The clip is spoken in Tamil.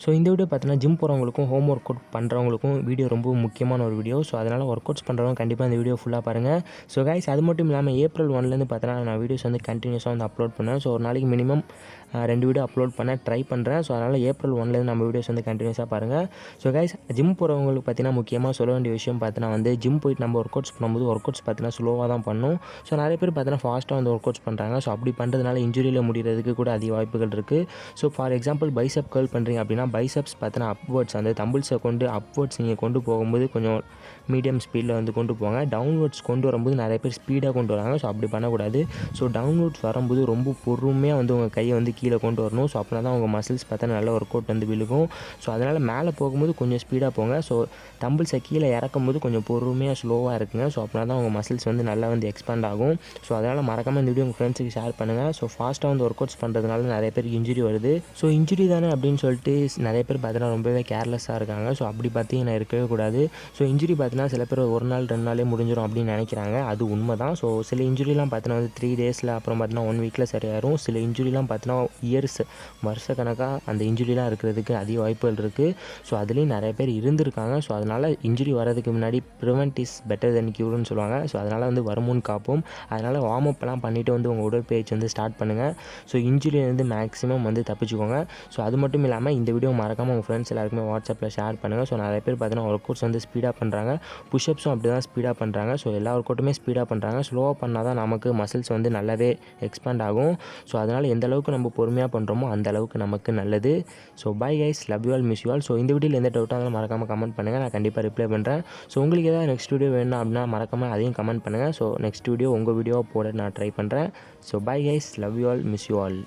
ஸோ இந்த வீடியோ பார்த்தீங்கன்னா ஜிம் போகிறவங்களுக்கும் ஹோம் ஒர்க் அவுட் பண்ணுறவங்களுக்கும் வீடியோ ரொம்ப முக்கியமான ஒரு வீடியோ ஸோ அதனால் ஒர்க் அவுட்ஸ் பண்ணுறவங்க கண்டிப்பாக இந்த வீடியோ ஃபுல்லாக பாருங்கள் ஸோ கைஸ் அது மட்டும் இல்லாமல் ஏப்ரல் ஒன்லேருந்து பார்த்தீங்கன்னா நான் வீடியோஸ் வந்து கண்டினியூஸாக வந்து அப்லோட் பண்ணேன் ஸோ ஒரு நாளைக்கு மினிமம் ரெண்டு வீடியோ அப்லோட் பண்ண ட்ரை பண்ணுறேன் ஸோ அதனால் ஏப்ரல் ஒன்லேருந்து நம்ம வீடியோஸ் வந்து கண்டினியூஸாக பாருங்கள் ஸோ கைஸ் ஜிம் போகிறவங்களுக்கு பார்த்தீங்கன்னா முக்கியமாக சொல்ல வேண்டிய விஷயம் பார்த்தீங்கன்னா வந்து ஜிம் போயிட்டு நம்ம ஒர்க் அவுட்ஸ் பண்ணும்போது ஒர்க் அவுட்ஸ் பார்த்தீங்கன்னா ஸ்லோவாக தான் பண்ணும். ஸோ நிறைய பேர் பார்த்தீங்கன்னா ஃபாஸ்ட்டாக வந்து ஒர்க் அவுட்ஸ் பண்ணுறாங்க ஸோ அப்படி பண்ணுறதுனால இன்ஜுரியில் முடிகிறதுக்கு கூட அதிக வாய்ப்புகள் இருக்குது so for example bicep curl பண்ணுறீங்க அப்படின்னா பைசப்ஸ் பார்த்தோன்னா அப்வேர்ட்ஸ் அந்த தம்பிள்ஸை கொண்டு அப்வேர்ட்ஸ் நீங்கள் கொண்டு போகும்போது கொஞ்சம் மீடியம் ஸ்பீடில் வந்து கொண்டு போங்க. டவுன்வேர்ட்ஸ் கொண்டு வரும்போது நிறைய பேர் ஸ்பீடாக கொண்டு வராங்க. ஸோ அப்படி பண்ணக்கூடாது. ஸோ டவுன்வேர்ட்ஸ் வரும்போது ரொம்ப பொறுமையாக வந்து உங்கள் கையை வந்து கீழே கொண்டு வரணும். ஸோ அப்படின்னா தான் உங்கள் மசில்ஸ் பார்த்தா நல்ல ஒர்க் அவுட் வந்து விழுகும். ஸோ அதனால் மேலே போகும்போது கொஞ்சம் ஸ்பீடாக போங்க. ஸோ தம்பிள்ஸை கீழே இறக்கும் போது கொஞ்சம் பொறுமையாக ஸ்லோவாக இருக்குங்க. ஸோ அப்படின்னா தான் உங்கள் மசில்ஸ் வந்து நல்லா வந்து எக்ஸ்பேண்ட் ஆகும். ஸோ அதனால் மறக்காமல் இந்த வீடியோ உங்கள் ஃப்ரெண்ட்ஸுக்கு ஷேர் பண்ணுங்கள் ஸோ ஃபாஸ்ட்டாக வந்து ஒர்க் அவுட்ஸ் பண்ணுறதுனால நிறைய பேருக்கு இன்ஜுரி வருது. ஸோ இன்ஜுரி தானே அப்படின்னு சொல்லிட்டு நிறைய பேர் பார்த்தீங்கன்னா ரொம்பவே கேர்லெஸ்ஸாக இருக்காங்க. ஸோ அப்படி பார்த்தீங்கன்னா இருக்கவே கூடாது. ஸோ இன்ஜுரி பார்த்தீங்கன்னா சில பேர் ஒரு நாள் ரெண்டு நாளே முடிஞ்சிடும் அப்படின்னு நினைக்கிறாங்க. அது உண்மை தான் ஸோ சில இன்ஜுரிலாம் பார்த்தீங்கன்னா வந்து த்ரீ டேஸில் அப்புறம் பார்த்தீங்கன்னா ஒன் வீக்கில் சரியாயிரும். சில இன்ஜுரிலாம் பார்த்தீங்கன்னா இயர்ஸ் வருஷக்கணக்காக அந்த இன்ஜுரிலாம் இருக்கிறதுக்கு அதிக வாய்ப்புகள் இருக்குது ஸோ அதுலேயும் நிறைய பேர் இருந்திருக்காங்க. ஸோ அதனால் இன்ஜுரி வர்றதுக்கு முன்னாடி ப்ரிவென்ட் இஸ் பெட்டர் தென் க்யூர்னு சொல்லுவாங்க. ஸோ அதனால் வந்து வருமுன் காப்போம். அதனால் வார்ம் அப்லாம் பண்ணிவிட்டு வந்து உங்கள் உடற்பயிற்சி வந்து ஸ்டார்ட் பண்ணுங்கள் ஸோ இன்ஜுரியிலேருந்து மேக்ஸிமம் வந்து தப்பிச்சுக்கோங்க. ஸோ அது மட்டும் இல்லாமல் இந்த வீடியோ வீடியோ மறக்காமல் உங்கள் ஃப்ரெண்ட்ஸ் எல்லாருக்குமே வாட்ஸ்அப்பில் ஷேர் பண்ணுங்கள் ஸோ நிறைய பேர் பார்த்தீங்கன்னா ஒர்க் அவுட்ஸ் வந்து ஸ்பீடாக பண்ணுறாங்க புஷ்அப்ஸும் அப்படி தான் ஸ்பீடாக பண்ணுறாங்க ஸோ எல்லா ஒர்க் அவுட்டுமே ஸ்பீடாக பண்ணுறாங்க ஸ்லோவாக பண்ணால் தான் நமக்கு மசில்ஸ் வந்து நல்லாவே எக்ஸ்பேண்ட் ஆகும். ஸோ அதனால் எந்த அளவுக்கு நம்ம பொறுமையாக பண்ணுறோமோ அந்த அளவுக்கு நமக்கு நல்லது. So bye guys love you all miss you all so இந்த வீடியோவில் எந்த டவுட்டாக இருந்தாலும் மறக்காமல் கமெண்ட் பண்ணுங்கள் நான் கண்டிப்பாக ரிப்ளை பண்ணுறேன் ஸோ உங்களுக்கு ஏதாவது நெக்ஸ்ட் வீடியோ வேணும் அப்படின்னா மறக்காமல் அதையும் கமெண்ட் பண்ணுங்கள் ஸோ நெக்ஸ்ட் வீடியோ உங்கள் வீடியோவை போட நான் ட்ரை பண்ணுறேன் so bye guys love you all miss you all